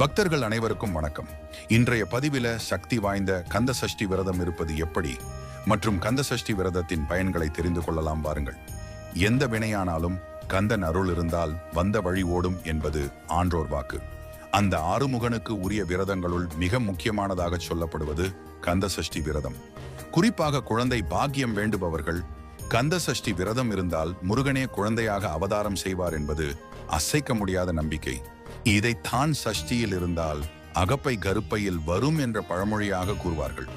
பக்தர்கள் அனைவருக்கும் வணக்கம். இன்றைய பதிவில சக்தி வாய்ந்த கந்த சஷ்டி விரதம் இருப்பது எப்படி? மற்றும் கந்த சஷ்டி விரதத்தின் பயன்களை தெரிந்து கொள்ளலாம் வாருங்கள் எந்த வினையானாலும் கந்தன் அருள் இருந்தால் வந்த வழி ஓடும் என்பது ஆன்றோர் வாக்கு. அந்த ஆறுமுகனுக்கு உரிய விரதங்களுள் மிக முக்கியமானதாக சொல்லப்படுவது கந்த சஷ்டி விரதம். குறிப்பாக குழந்தை பாக்கியம் வேண்டுபவர்கள் கந்த சஷ்டி விரதம் இருந்தால் முருகனே குழந்தையாக அவதாரம் செய்வார் என்பது அசைக்க முடியாத நம்பிக்கை. இதைத்தான் சஷ்டியில் இருந்தால் அகப்பை கருப்பையில் வரும் என்ற பழமொழியாக கூறுவார்கள்.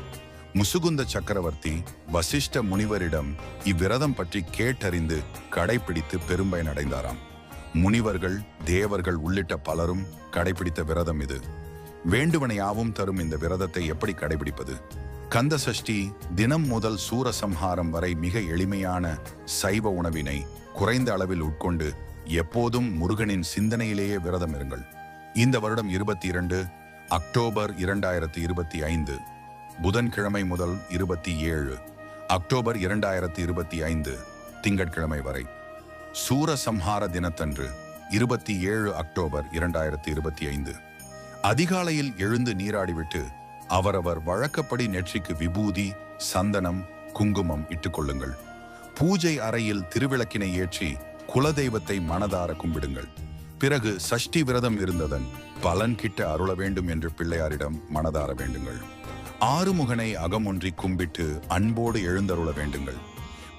முசுகுந்த சக்கரவர்த்தி வசிஷ்ட முனிவரிடம் இவ்விரதம் பற்றி கேட்டறிந்து கடைபிடித்து பெரும்பயன் அடைந்தாராம். முனிவர்கள் தேவர்கள் உள்ளிட்ட பலரும் கடைபிடித்த விரதம் இது. வேண்டுவனையாவும் தரும் இந்த விரதத்தை எப்படி கடைபிடிப்பது கந்த சஷ்டி தினம் முதல் சூரசம்ஹாரம் வரை மிக எளிமையான சைவ உணவினை குறைந்த அளவில் உட்கொண்டு எப்போதும் முருகனின் சிந்தனையிலேயே விரதம் இருங்கள். இந்த வருடம் இருபத்தி இரண்டு அக்டோபர் இரண்டாயிரத்தி இருபத்தி ஐந்து புதன்கிழமை முதல் இருபத்தி ஏழு அக்டோபர் இரண்டாயிரத்தி இருபத்தி ஐந்து திங்கட்கிழமை வரை. சூரசம்ஹார தினத்தன்று இருபத்தி ஏழு அக்டோபர் இரண்டாயிரத்தி இருபத்தி ஐந்து. அதிகாலையில் எழுந்து நீராடிவிட்டு அவரவர் வழக்கப்படி நெற்றிக்கு விபூதி சந்தனம் குங்குமம் இட்டுக்கொள்ளுங்கள். பூஜை அறையில் திருவிளக்கினை ஏற்றி குலதெய்வத்தை மனதார கும்பிடுங்கள். பிறகு சஷ்டி விரதம் இருந்ததன் பலன் கிட்ட அருள வேண்டும் என்று பிள்ளையாரிடம் மனதார வேண்டுங்கள். ஆறுமுகனை அகமொன்றி கும்பிட்டு அன்போடு எழுந்தருள வேண்டுங்கள்.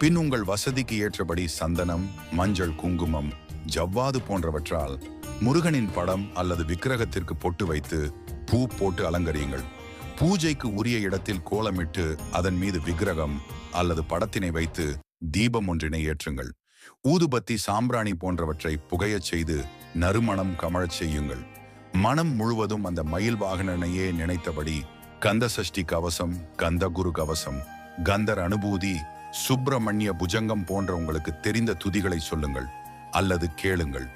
பின் உங்கள் வசதிக்கு ஏற்றபடி சந்தனம் மஞ்சள் குங்குமம் ஜவ்வாது போன்றவற்றால் முருகனின் படம் அல்லது விக்கிரகத்திற்கு பொட்டு வைத்து பூ போட்டு அலங்கரியுங்கள். பூஜைக்கு உரிய இடத்தில் கோலமிட்டு அதன் மீது விக்கிரகம் அல்லது படத்தினை வைத்து தீபம் ஒன்றினை ஏற்றுங்கள். ஊதுபத்தி சாம்பிராணி போன்றவற்றை புகையச் செய்து நறுமணம் கமழச் செய்யுங்கள். மனம் முழுவதும் அந்த மயில் வாகனனையே நினைத்தபடி கந்த சஷ்டி கவசம் கந்த குரு கவசம் கந்தர் அனுபூதி சுப்பிரமணிய புஜங்கம் போன்ற உங்களுக்கு தெரிந்த துதிகளை சொல்லுங்கள் அல்லது கேளுங்கள்.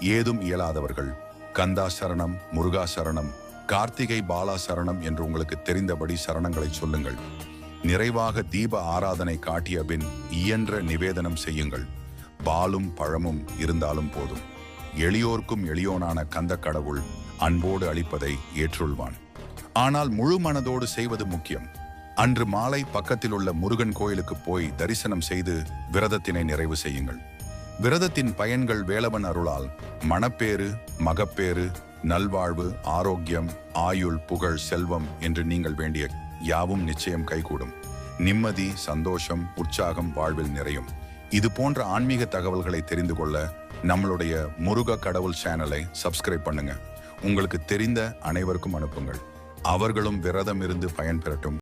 ஏதும் இயலாதவர்கள் கந்தா சரணம் முருகா சரணம் கார்த்திகை பாலா சரணம் என்று உங்களுக்கு தெரிந்தபடி சரணங்களை சொல்லுங்கள். நிறைவாக தீப ஆராதனை காட்டிய பின் இயன்ற நிவேதனம் செய்யுங்கள். பாலும் பழமும் இருந்தாலும் போதும். எளியோர்க்கும் எளியோனான கந்த கடவுள் அன்போடு அளிப்பதை ஏற்றுள்வான். ஆனால் முழு மனதோடு செய்வது முக்கியம். அன்று மாலை பக்கத்தில் உள்ள முருகன் கோயிலுக்கு போய் தரிசனம் செய்து விரதத்தினை நிறைவு செய்யுங்கள். விரதத்தின் பயன்கள் வேலவன் அருளால் மணப்பேறு மகப்பேறு நல்வாழ்வு ஆரோக்கியம் ஆயுள் புகழ் செல்வம் என்று நீங்கள் வேண்டிய யாவும் நிச்சயம் கைகூடும். நிம்மதி சந்தோஷம் உற்சாகம் வாழ்வில் நிறையும். இது போன்ற ஆன்மீக தகவல்களை தெரிந்து கொள்ள நம்மளுடைய முருக கடவுள் சேனலை சப்ஸ்கிரைப் பண்ணுங்க. உங்களுக்கு தெரிந்த அனைவருக்கும் அனுப்புங்கள். அவர்களும் விரதம் இருந்து பயன்பெறட்டும்